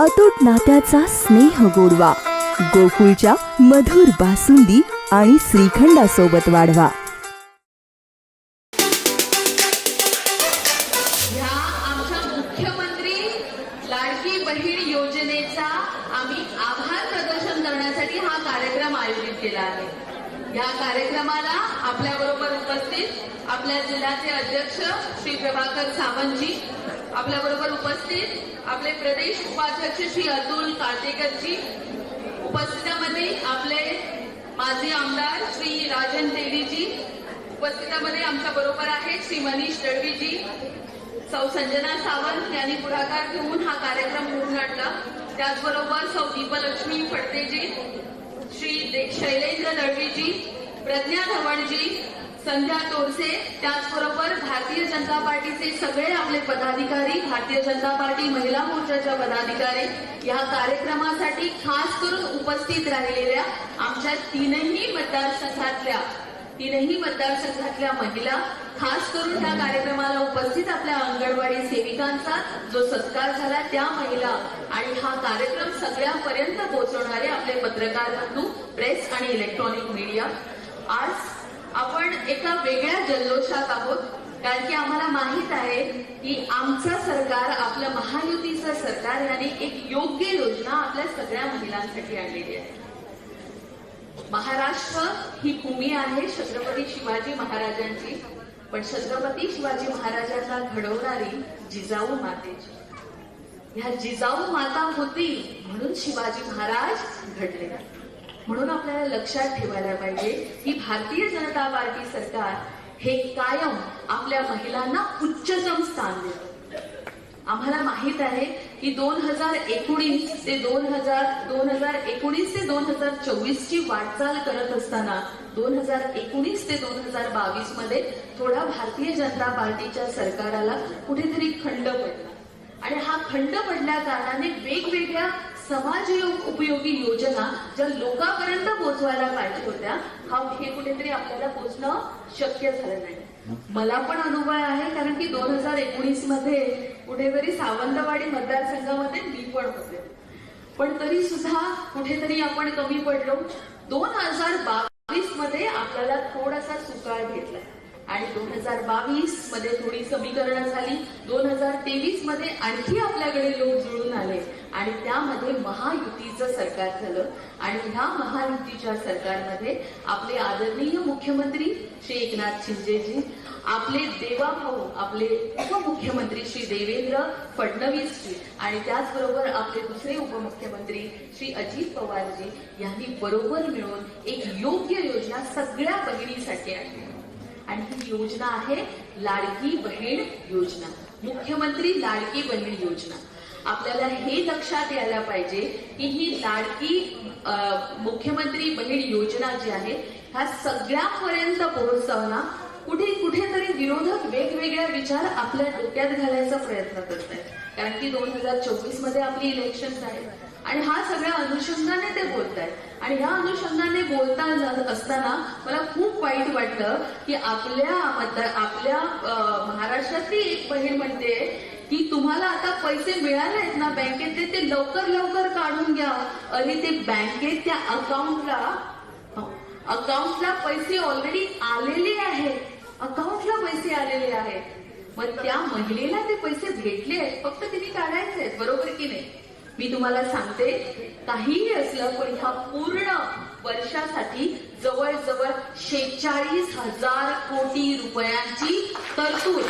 अतूट नात्याचा स्नेह गोडवा. गोकुळच्या मधुर बासुंदी आणि श्रीखंडासोबत वाढवा. मुख्यमंत्री लाडकी बहीण योजनेचा आम्ही आभार प्रदर्शन करण्यासाठी हा कार्यक्रम आयोजित केला आहे. या कार्यक्रमाला आपल्या बरोबर उपस्थित आपल्या जिल्ह्याचे अध्यक्ष श्री प्रभाकर सावंतजी आपल्या बरोबर उपस्थित आपले प्रदेश उपाध्यक्ष श्री अतुल कातेकरजी उपस्थितामध्ये आपले माजी आमदार श्री राजन देवीजी. उपस्थितामध्ये आमच्या बरोबर आहेत श्री मनीष दळवीजी सौ संजना सावंत यांनी पुढाकार घेऊन हा कार्यक्रम घडून आणला त्याचबरोबर सौ दीपलक्ष्मी फडतेजी श्री दे- शैलेंद्र दळवीजी प्रज्ञा धवणजी संध्या तोरसे त्याचबरोबर भारतीय जनता पार्टीचे सगळे आपले पदाधिकारी भारतीय जनता पार्टी महिला मोर्चाच्या पदाधिकारी या कार्यक्रमासाठी खास करून उपस्थित राहिलेल्या आमच्या तीनही मतदारसंघातल्या तीनही मतदारसंघातल्या महिला खास करून या कार्यक्रमाला उपस्थित आपल्या अंगणवाडी सेविकांचा जो सत्कार झाला त्या महिला आणि हा कार्यक्रम सगळ्यांपर्यंत पोहोचवणारे आपले पत्रकार बंधू प्रेस आणि इलेक्ट्रॉनिक मीडिया. आज आपण एका वेगळ्या जल्लोषात आहोत. कारण की आम्हाला माहीत आहे की आमचं सरकार आपलं महायुतीचं सरकार याने एक योग्य योजना आपल्या सगळ्या महिलांसाठी आणलेली आहे. महाराष्ट्र ही भूमी आहे छत्रपती शिवाजी महाराजांची. पण छत्रपती शिवाजी महाराजांना घडवणारी जिजाऊ मातेची. ह्या जिजाऊ माता होती म्हणून शिवाजी महाराज घडले म्हणून आपल्याला लक्षात ठेवायला पाहिजे की भारतीय जनता पार्टी सरकार हे कायम आपल्या महिलांना उच्चतम स्थान देतं. आम्हाला माहीत आहे की दोन हजार एकोणीस ते दोन हजार दोन हजार एकोणीस ते दोन हजार चोवीस ची वाटचाल करत असताना दोन हजार एकोणीस ते दोन हजार बावीसमध्ये थोडा भारतीय जनता पार्टीच्या सरकाराला कुठेतरी खंड पडला. आणि हा खंड पडल्या कारणाने वेगवेगळ्या समाज उपयोगी योजना ज्या लोकांपर्यंत पोहोचवायला पाहिजे होत्या हा हे कुठेतरी आपल्याला पोहोचणं शक्य झालं नाही. मला पण अनुभव आहे कारण की दोन हजार एकोणीसमध्ये कुठेतरी सावंतवाडी मतदारसंघामध्ये मी पण होते. पण तरी सुद्धा कुठेतरी आपण कमी पडलो. दोन हजार बावीसमध्ये आपल्याला थोडासा सुकाळ घेतलाय आणि दोन हजार बावीसमध्ये थोडी समीकरण झाली. दोन हजार तेवीसमध्ये आणखी आपल्याकडे लोक जुळून आले. आणि त्यामध्ये महायुतीचं सरकार झालं. आणि ह्या महायुतीच्या सरकारमध्ये आपले आदरणीय मुख्यमंत्री श्री एकनाथ शिंदेजी आपले देवाभाऊ आपले उपमुख्यमंत्री श्री देवेंद्र फडणवीसजी आणि त्याचबरोबर आपले दुसरे उपमुख्यमंत्री श्री अजित पवारजी यांनी बरोबर मिळून एक योग्य योजना सगळ्या बहिणीसाठी आणली. आणि ही योजना आहे लाडकी बहीण योजना. मुख्यमंत्री लाडकी बहीण योजना. आपल्याला हे लक्षात यायला पाहिजे की ही लाडकी मुख्यमंत्री बहीण योजना जी आहे ह्या सगळ्यांपर्यंत पोहोचवणं कुठे कुठेतरी विरोधक वेगवेगळ्या विचार आपल्या डोक्यात घालायचा प्रयत्न करत आहेत कारण की दोन हजार चोवीसमध्ये आपली इलेक्शन आहेत. आणि हा सगळ्या अनुषंगाने ते बोलत आहेत आणि ह्या अनुषंगाने बोलता असताना मला खूप वाईट वाटलं की आपल्या मतदार आपल्या महाराष्ट्रातली एक बहीण म्हणते की तुम्हाला आता पैसे मिळाले आहेत ना बँकेत ते लवकर लवकर काढून घ्या. आणि ते बँकेत त्या अकाउंटला अकाउंटला पैसे ऑलरेडी आलेले आहेत. अकाउंटला पैसे आलेले आहेत. मग त्या महिलेला ते पैसे भेटले आहेत. फक्त तिने काढायचे आहेत. बरोबर की नाही? मी तुम्हाला सांगते काहीही असलं पण ह्या पूर्ण वर्षासाठी जवळजवळ शेहेचाळीस हजार कोटी रुपयांची तरतूद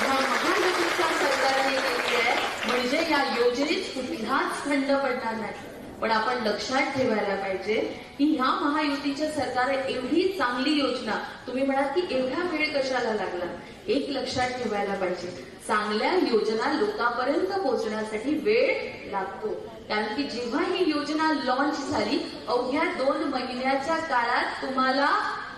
ह्या महायुतीच्या सरकारने केली आहे. म्हणजे या योजनेत कुठलाच खंड पडणार नाही. पण आपण लक्षात ठेवायला पाहिजे की ह्या महायुतीच्या सरकार एवढी चांगली योजना तुम्ही म्हणाल की एवढा वेळ कशाला लागला? एक लक्षात ठेवायला पाहिजे. चांगल्या योजना लोकांपर्यंत पोहोचण्यासाठी वेळ लागतो. कारण की जेव्हा ही योजना लॉन्च झाली अवघ्या दोन महिन्याच्या काळात तुम्हाला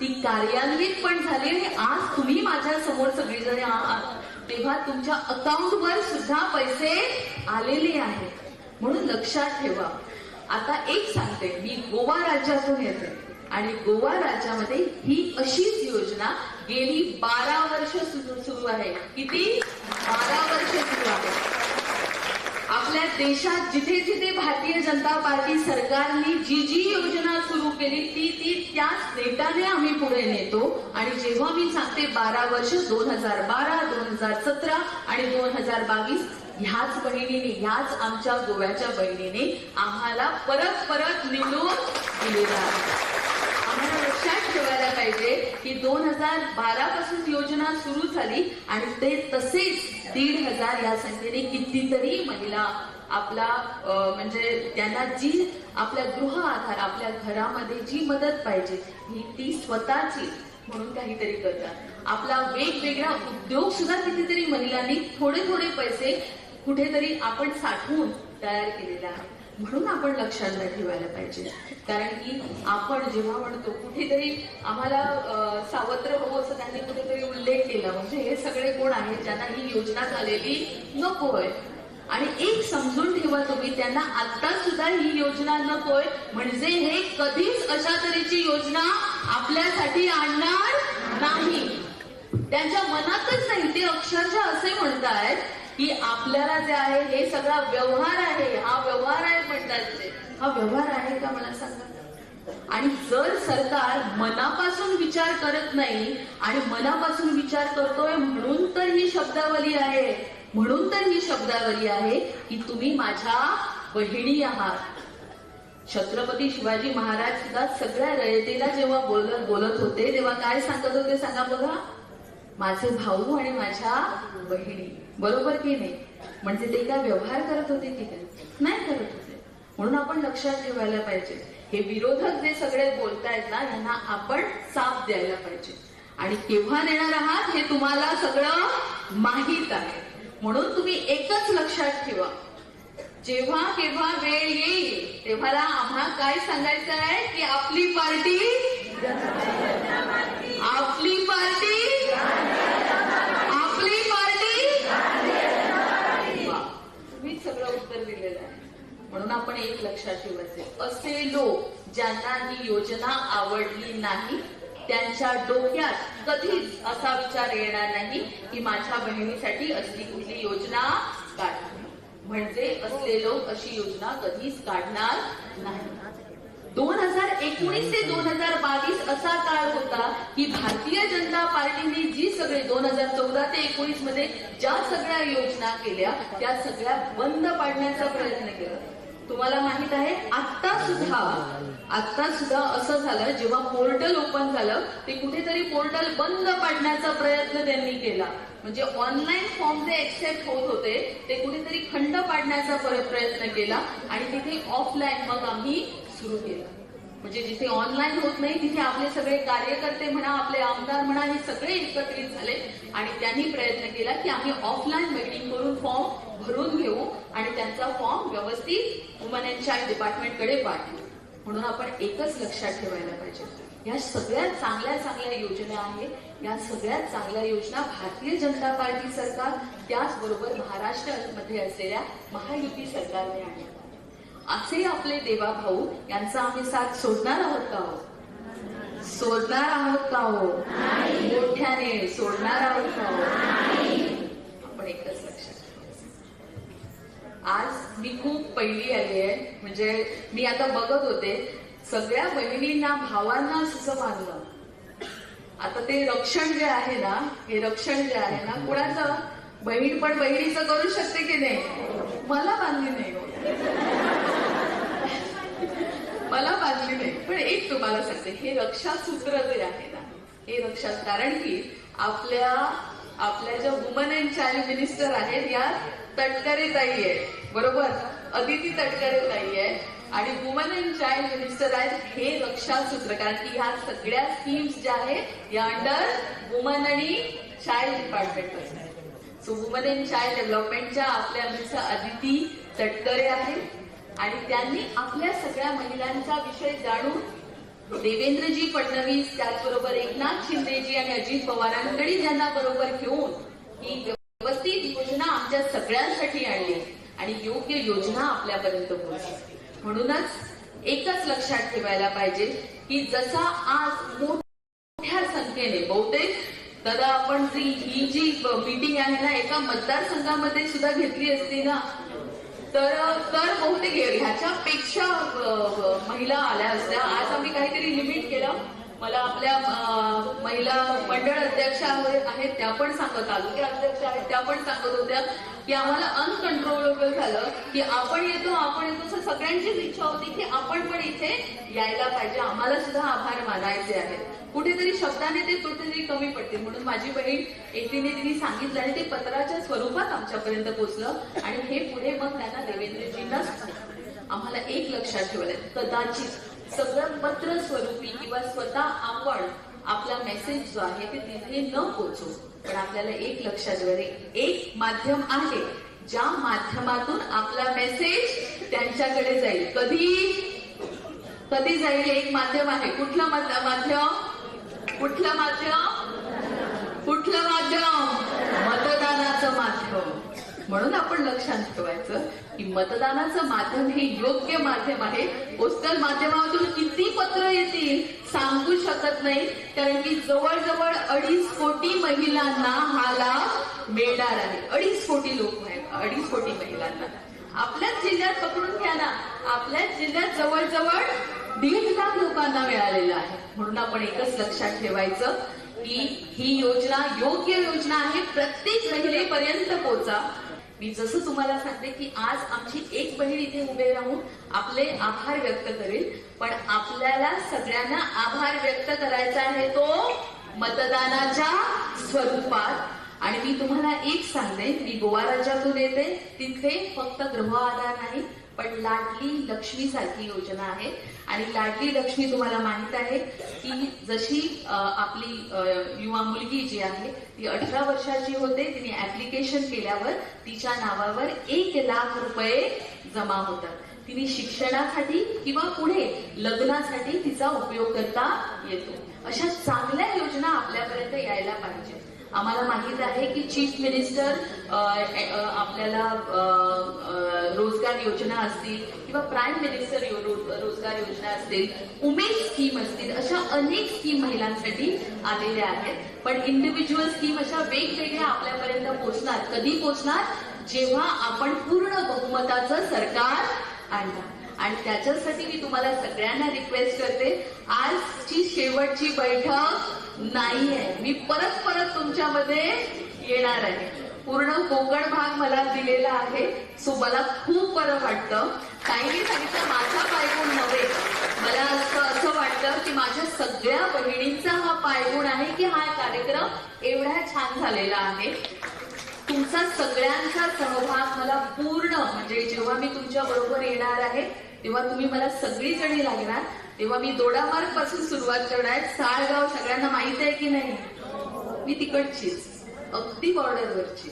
ती कार्यान्वित पण झाली आणि आज तुम्ही माझ्यासमोर सगळीजण आहात. तेव्हा तुमच्या अकाउंटवर सुद्धा पैसे आलेले आहेत. म्हणून लक्षात ठेवा. आता एक सांगते मी गोवा राज्यातून येते. आणि गोवा राज्यामध्ये ही अशीच योजना गेली बारा वर्ष सुरू सुरू आहे. किती? बारा वर्ष सुरू आहे. आपल्या देशात जिथे जिथे भारतीय जनता पार्टी सरकारने जी जी योजना सुरू केली ती ती त्याच नेटाने आम्ही पुढे नेतो. आणि जेव्हा मी सांगते बारा वर्ष दोन हजार बारा दोन हजार सतरा आणि दोन हजार बावीस ह्याच बहिणीने ह्याच आमच्या गोव्याच्या बहिणीने आम्हाला परत परत निवडून दिलेला आहे. आम्हाला लक्षात ठेवायला पाहिजे की दोन हजार बारा पासून योजना सुरू झाली आणि ते तसेच दीड हजार या संख्येने कितीतरी महिला आपला म्हणजे त्यांना जी आपल्या गृह आधार आपल्या घरामध्ये जी मदत पाहिजे ही ती स्वतःची म्हणून काहीतरी करतात. आपला वेगवेगळा उद्योग सुद्धा कितीतरी महिलांनी थोडे थोडे पैसे कुठेतरी आपण साठवून तयार केलेला आहे. म्हणून आपण लक्षात नाही ठेवायला पाहिजे. कारण की आपण जेव्हा म्हणतो कुठेतरी आम्हाला सावत्र हो असं त्यांनी कुठेतरी उल्लेख केला. म्हणजे हे सगळे कोण आहेत ज्यांना ही योजना झालेली नकोय? आणि एक समजून ठेवा तुम्ही त्यांना आता सुद्धा ही योजना नकोय. म्हणजे हे कधीच अशा तऱ्हेची योजना आपल्यासाठी आणणार नाही. त्यांच्या मनातच नाही. ते अक्षरशः असे म्हणतायत की आपल्याला जे आहे हे सगळा व्यवहार आहे हा व्यवहार आहे म्हणतात ते हा व्यवहार आहे का मला सांगा? आणि जर सरकार मनापासून विचार करत नाही आणि मनापासून विचार करतोय म्हणून तर ही शब्दावली आहे म्हणून तर ही शब्दावली आहे की तुम्ही माझ्या बहिणी आहात. छत्रपती शिवाजी महाराज सुद्धा सगळ्या रयतेला जेव्हा बोलत बोलत होते तेव्हा काय सांगत होते सांगा बघा? माझे भाऊ आणि माझ्या बहिणी. बरोबर की नाही? म्हणजे ते काय व्यवहार करत होते की काय? नाही करत होते. म्हणून आपण लक्षात ठेवायला पाहिजे. हे विरोधक जे सगळे बोलतायत ना यांना आपण साथ द्यायला पाहिजे. आणि केव्हा नेणार आहात हे तुम्हाला सगळं माहीत आहे. म्हणून तुम्ही एकच लक्षात ठेवा. जेव्हा केव्हा वेळ येईल तेव्हा आम्हा काय सांगायचं आहे की आपली पार्टी आपली पार्टी आपली पार्टी वा. तुम्हीच सगळं उत्तर दिलेलं आहे म्हणून आपण एक लक्षात ठेवायचे असे लोक ज्यांना ही योजना आवडली नाही त्यांच्या डोक्यात कधीच असा विचार येणार नाही की माझ्या बहिणीसाठी असली कुठली योजना काढ. म्हणजे असले लोक अशी योजना कधीच काढणार नाही. दोन हजार एकोणीस ते दोन हजार बावीस असा काळ होता की भारतीय जनता पार्टीने जी सगळे दोन हजार चौदा ते एकोणीसमध्ये ज्या सगळ्या योजना केल्या त्या सगळ्या बंद पाडण्याचा प्रयत्न केला. तुम्हाला माहीत आहे आता सुद्धा आता सुद्धा असं झालं जेव्हा पोर्टल ओपन झालं ते कुठेतरी पोर्टल बंद पाडण्याचा प्रयत्न त्यांनी केला. म्हणजे ऑनलाईन फॉर्म जे एक्सेप्ट होत होते ते कुठेतरी खंड पाडण्याचा प्रयत्न केला आणि तिथे ऑफलाईन मग आम्ही सुरू केला. म्हणजे जिथे ऑनलाईन होत नाही तिथे आपले सगळे कार्यकर्ते म्हणा आपले आमदार म्हणा हे सगळे एकत्रित झाले आणि त्यांनी प्रयत्न केला की आम्ही ऑफलाईन मीटिंग करून फॉर्म भरून घेऊ आणि त्यांचा फॉर्म व्यवस्थित वुमन अँड चाइल्ड डिपार्टमेंटकडे पाठवू. म्हणून आपण एकच लक्षात ठेवायला पाहिजे. या सगळ्यात चांगल्या चांगल्या योजना आहेत. या सगळ्यात चांगल्या योजना भारतीय जनता पार्टी सरकार त्याचबरोबर महाराष्ट्रामध्ये असलेल्या महायुती सरकारने आणल्या. असे आपले देवा भाऊ यांचा आम्ही साथ सोडणार आहोत का हो? सोडणार आहोत का हो? मोठ्याने सोडणार आहोत का हो? आपण एकच लक्षात आज मी खूप पहिली आली आहे. म्हणजे मी आता बघत होते सगळ्या बहिणींना भावांना असं मानलं. आता ते रक्षण जे आहे ना हे रक्षण जे आहे ना कुणाचं? बहीण पण बहिणीचं करू शकते की नाही? मला बांधली नाही हो. मला बांधली नाही. पण एक तुम्हाला सांगते हे रक्षासूत्र जे आहे ना हे रक्षा कारण की आपल्या आपल्या ज्या वुमन अँड चाइल्ड मिनिस्टर आहेत या तटकरे ताई आहे बरोबर? अदिती तटकरे ताई आहे आणि वुमन अँड चाइल्ड मिनिस्टर आहेत हे रक्षासूत्र. कारण की ह्या सगळ्या स्कीम्स ज्या आहेत या अंडर वुमन आणि child department so woman and child डेव्हलपमेंटच्या आपल्या मिस अदिती तटकरे आहेत. आणि त्यांनी आपल्या सगळ्या महिलांचा विषय जाणून देवेंद्रजी फडणवीस त्याचबरोबर एकनाथ शिंदेजी आणि अजित पवारांकडे ज्यांना बरोबर घेऊन ही व्यवस्थित योजना आमच्या सगळ्यांसाठी आणली आणि योग्य योजना आपल्यापर्यंत पोहोचली. म्हणूनच एकच लक्षात ठेवायला पाहिजे की जसा आज मोठ्या संख्येने बहुतेक दादा आपण जी ही जी मीटिंग आहे ना एका मतदारसंघामध्ये सुद्धा घेतली असती ना तर तर बहुतेक ह्याच्यापेक्षा महिला आल्या असत्या. आज आम्ही काहीतरी लिमिट केलं. मला आपल्या महिला मंडळ अध्यक्ष आहेत त्या पण सांगत तालुके अध्यक्ष आहेत त्या पण सांगत होत्या की आम्हाला अनकंट्रोलेबल झालं की आपण येतो आपण येतो सगळ्यांचीच इच्छा होती की आपण पण इथे यायला पाहिजे. आम्हाला सुद्धा आभार मानायचे आहेत. कुठेतरी शब्दाने ते कुठेतरी कमी पडते. म्हणून माझी बहीण एकटीने तिने सांगितलं आणि ते पत्राच्या स्वरूपात आमच्यापर्यंत पोहोचलं. आणि हे पुढे मग त्यांना देवेंद्रजींना आम्हाला एक लक्षात ठेवलंय. कदाचित सगळं पत्र स्वरूपी किंवा स्वतः आपण आपला मेसेज जो आहे ते तिथे न पोहोचू पण आपल्याला एक लक्षात ठेवायचं एक माध्यम आहे. ज्या माध्यमातून आपला मेसेज त्यांच्याकडे जाईल. कधी? कधी जाईल एक माध्यम आहे. कुठलं माध्यम? कुठलं माध्यम? कुठलं माध्यम? म्हणून आपण लक्षात ठेवायचं की मतदानाचं माध्यम हे योग्य माध्यम आहे. पोस्टल माध्यमातून किती पत्र येतील सांगू शकत नाही. कारण की जवळजवळ अडीच कोटी महिलांना हा लाभ मिळणार आहे. अडीच कोटी लोक आहेत. अडीच कोटी महिलांना. आपल्याच जिल्ह्यात पकडून घ्या ना. आपल्याच जिल्ह्यात जवळजवळ दीड लाख लोकांना मिळालेलं आहे. म्हणून आपण एकच लक्षात ठेवायचं की ही योजना योग्य योजना आहे. प्रत्येक महिलेपर्यंत पोहोचा. मी जसं तुम्हाला सांगते की आज आमची एक बहीण इथे उभे राहून आपले आभार व्यक्त करेल पण आपल्याला सगळ्यांना आभार व्यक्त करायचा आहे तो मतदानाच्या स्वरूपात. आणि मी तुम्हाला एक सांगते मी गोवा राज्यातून येते तिथे फक्त गृह आधार नाही पण लाडली लक्ष्मी सारखी योजना आहे. आणि लाडली लक्ष्मी तुम्हाला माहीत आहे की जशी आपली युवा मुलगी जी आहे ती अठरा वर्षाची होते तिने ऍप्लिकेशन केल्यावर तिच्या नावावर एक लाख रुपये जमा होतात. तिने शिक्षणासाठी किंवा पुढे लग्नासाठी तिचा उपयोग करता येतो. अशा चांगल्या योजना आपल्यापर्यंत यायला पाहिजे. आम्हाला माहीत आहे की चीफ मिनिस्टर आपल्याला रोजगार योजना असतील किंवा प्राईम मिनिस्टर रोजगार योजना असतील उमेद स्कीम असतील अशा अनेक स्कीम महिलांसाठी आलेल्या आहेत. पण इंडिव्हिज्युअल स्कीम अशा वेगवेगळ्या आपल्यापर्यंत पोहोचणार. कधी पोहोचणार? जेव्हा आपण पूर्ण बहुमताचं सरकार आणणार. आणि त्याच्यासाठी मी तुम्हाला सगळ्यांना रिक्वेस्ट करते आजची शेवटची बैठक नाहीये. मी परत परत तुमच्यामध्ये येणार आहे. पूर्ण कोकण भाग मला दिलेला आहे सो मला खूप बरं वाटतं. काहींनी सांगितलं माझा पायगुण नव्हे. मला असं असं वाटतं की माझ्या सगळ्या बहिणींचा हा पायगुण आहे की हा कार्यक्रम एवढा छान झालेला आहे. तुमचा सगळ्यांचा सहभाग मला पूर्ण म्हणजे जेव्हा मी तुमच्या बरोबर येणार आहे तेव्हा तुम्ही मला सगळी जणी लागणार तेव्हा मी दोडामार्गपासून सुरुवात करणार. साळगाव सगळ्यांना माहीत आहे की नाही? मी तिकडचीच अगदी बॉर्डरवरची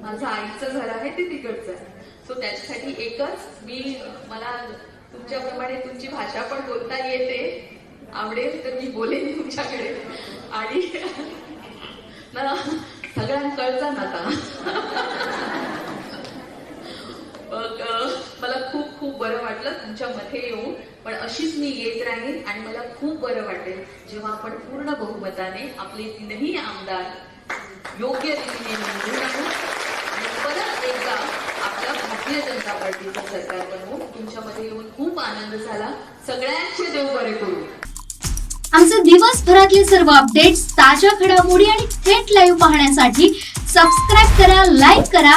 माझं आईचं घर आहे ते तिकडचं आहे. सो त्याच्यासाठी एकच मी मला तुमच्याप्रमाणे तुमची भाषा पण बोलता येते. आवडेल तर मी बोलेन तुमच्याकडे. आणि ना आता कळतं ना आता मग अ, मला खूप खूप बरं वाटलं तुमच्या मध्ये येऊन. पण अशीच मी येत राहीन आणि मला खूप बरं वाटेल जेव्हा आपण पूर्ण बहुमताने आपले तीनही आमदार योग्य रीतीने निवडून आणू आणि परत एकदा आपल्या भारतीय जनता पार्टीचं सरकार बनवू. तुमच्यामध्ये येऊन खूप आनंद झाला. सगळ्यांचे देव बरे करू. आमचे दिवसभरातले सर्व अपडेट्स ताज्या घडामोडी आणि थेट लाईव्ह पाहण्यासाठी सबस्क्राईब करा लाईक करा